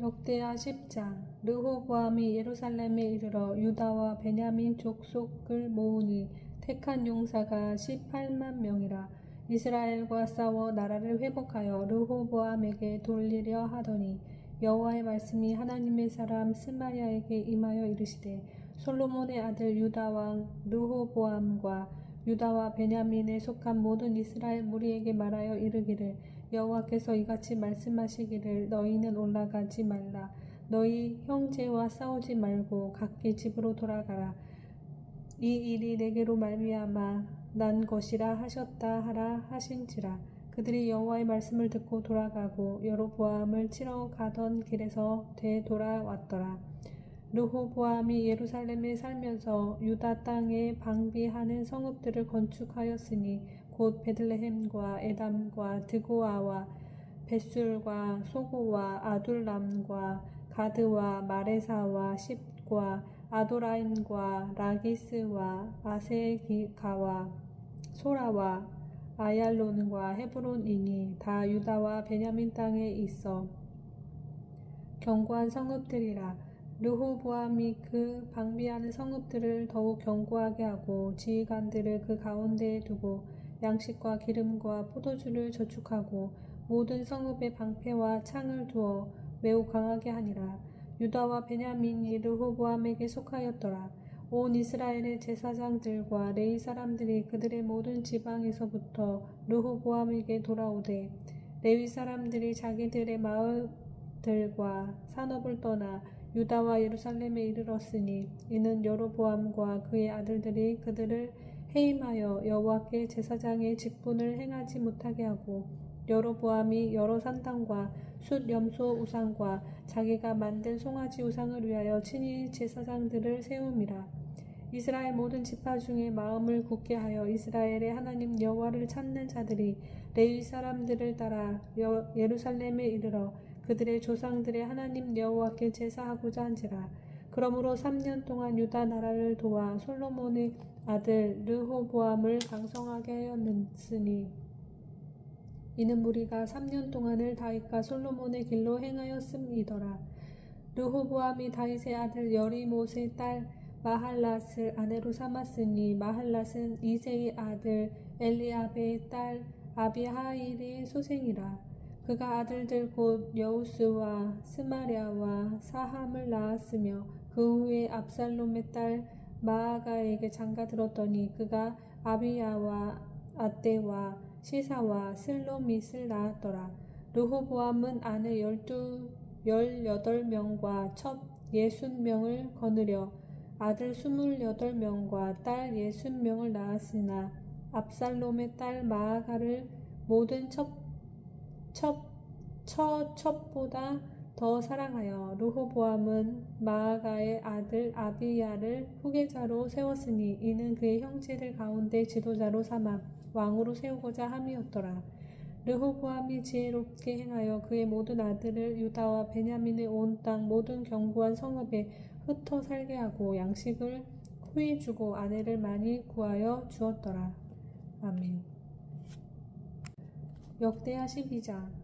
역대하 10장 르호보암이 예루살렘에 이르러 유다와 베냐민 족속을 모으니 택한 용사가 18만 명이라 이스라엘과 싸워 나라를 회복하여 르호보암에게 돌리려 하더니 여호와의 말씀이 하나님의 사람 스마야에게 임하여 이르시되 솔로몬의 아들 유다 왕 르호보암과 유다와 베냐민에 속한 모든 이스라엘 무리에게 말하여 이르기를 여호와께서 이같이 말씀하시기를 너희는 올라가지 말라. 너희 형제와 싸우지 말고 각기 집으로 돌아가라. 이 일이 내게로 말미암아 난 것이라 하셨다 하라 하신지라. 그들이 여호와의 말씀을 듣고 돌아가고 여로보암을 치러 가던 길에서 되돌아왔더라. 르호보암이 예루살렘에 살면서 유다 땅에 방비하는 성읍들을 건축하였으니 곧 베들레헴과 에담과 드고아와 벳술과 소고와 아둘람과 가드와 마레사와 십과 아도라임과 라기스와 아세기가와 소라와 아얄론과 헤브론이니 다 유다와 베냐민 땅에 있어. 견고한 성읍들이라 르호보암이 그 방비하는 성읍들을 더욱 견고하게 하고 지휘관들을 그 가운데에 두고 양식과 기름과 포도주를 저축하고 모든 성읍에 방패와 창을 두어 매우 강하게 하니라. 유다와 베냐민이 르호보암에게 속하였더라. 온 이스라엘의 제사장들과 레이 사람들이 그들의 모든 지방에서부터 르호보암에게 돌아오되 레위 사람들이 자기들의 마을들과 산업을 떠나 유다와 예루살렘에 이르렀으니 이는 여로보암과 그의 아들들이 그들을 해임하여 여호와께 제사장의 직분을 행하지 못하게 하고 여로보암이 여러 산당과 숫 염소 우상과 자기가 만든 송아지 우상을 위하여 친히 제사장들을 세움이라 이스라엘 모든 지파 중에 마음을 굳게 하여 이스라엘의 하나님 여호와를 찾는 자들이 레위 사람들을 따라 여, 예루살렘에 이르러 그들의 조상들의 하나님 여호와께 제사하고자 한지라 그러므로 3년 동안 유다 나라를 도와 솔로몬의 아들 르호보암을 강성하게 하였으니 이는 무리가 3년 동안을 다윗과 솔로몬의 길로 행하였음이더라. 르호보암이 다윗의 아들 여리못의 딸 마할랏을 아내로 삼았으니 마할랏은 이세의 아들 엘리압의 딸 아비하일의 소생이라. 그가 아들들 곧 여우스와 스마랴와 사함을 낳았으며 그 후에 압살롬의 딸 마아가에게 장가 들었더니 그가 아비야와 아떼와 시사와 슬로밋을 낳았더라. 르호보암은 아내 열두 열여덟 명과 첩 예순 명을 거느려 아들 스물여덟 명과 딸 예순 명을 낳았으나 압살롬의 딸 마아가를 모든 첩, 첩, 처, 첩보다 더 사랑하여 르호보암은 마아가의 아들 아비야를 후계자로 세웠으니 이는 그의 형제들 가운데 지도자로 삼아 왕으로 세우고자 함이었더라. 르호보암이 지혜롭게 행하여 그의 모든 아들을 유다와 베냐민의 온 땅 모든 견고한 성읍에 흩어 살게 하고 양식을 후히 주고 아내를 많이 구하여 주었더라. 아멘. 역대하 12장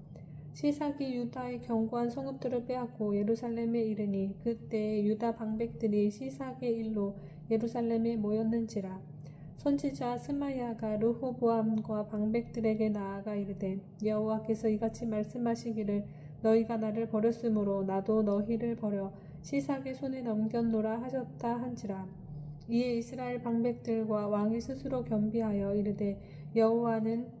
시삭이 유다의 견고한 성읍들을 빼앗고 예루살렘에 이르니 그때 유다 방백들이 시삭의 일로 예루살렘에 모였는지라. 선지자 스마야가 르호보암과 방백들에게 나아가 이르되 여호와께서 이같이 말씀하시기를 너희가 나를 버렸으므로 나도 너희를 버려 시삭의 손에 넘겼노라 하셨다 한지라. 이에 이스라엘 방백들과 왕이 스스로 겸비하여 이르되 여호와는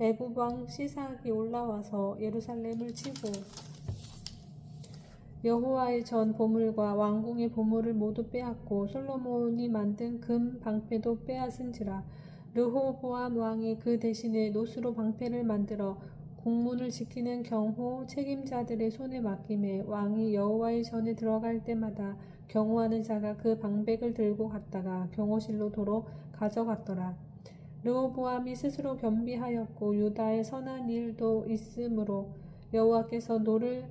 애굽 왕 시삭이 올라와서 예루살렘을 치고 여호와의 전 보물과 왕궁의 보물을 모두 빼앗고 솔로몬이 만든 금 방패도 빼앗은지라 르호보암 왕이 그 대신에 노수로 방패를 만들어 국문을 지키는 경호 책임자들의 손에 맡김에 왕이 여호와의 전에 들어갈 때마다 경호하는 자가 그 방백을 들고 갔다가 경호실로 도로 가져갔더라. 르호보암이 스스로 겸비하였고 유다의 선한 일도 있으므로 여호와께서 노를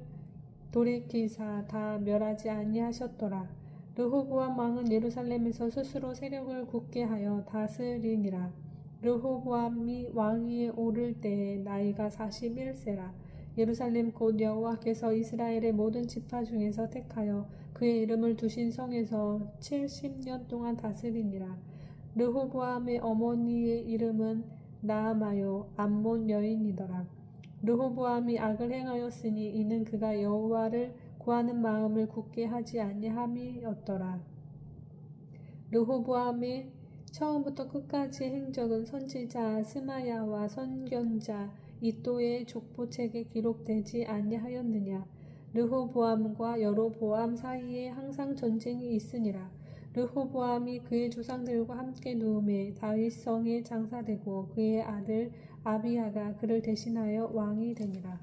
돌이키사 다 멸하지 아니하셨더라. 르호보암 왕은 예루살렘에서 스스로 세력을 굳게 하여 다스리니라. 르호보암이 왕위에 오를 때에 나이가 41세라. 예루살렘 곧 여호와께서 이스라엘의 모든 지파 중에서 택하여 그의 이름을 두신 성에서 70년 동안 다스리니라. 르호보암의 어머니의 이름은 나아마요 암몬 여인이더라. 르호보암이 악을 행하였으니 이는 그가 여호와를 구하는 마음을 굳게 하지 아니함이었더라. 르호보암의 처음부터 끝까지 행적은 선지자 스마야와 선견자 이또의 족보책에 기록되지 아니하였느냐. 르호보암과 여로보암 사이에 항상 전쟁이 있으니라. 르호보암이 그의 조상들과 함께 누움에 다윗성에 장사되고 그의 아들 아비야가 그를 대신하여 왕이 되니라.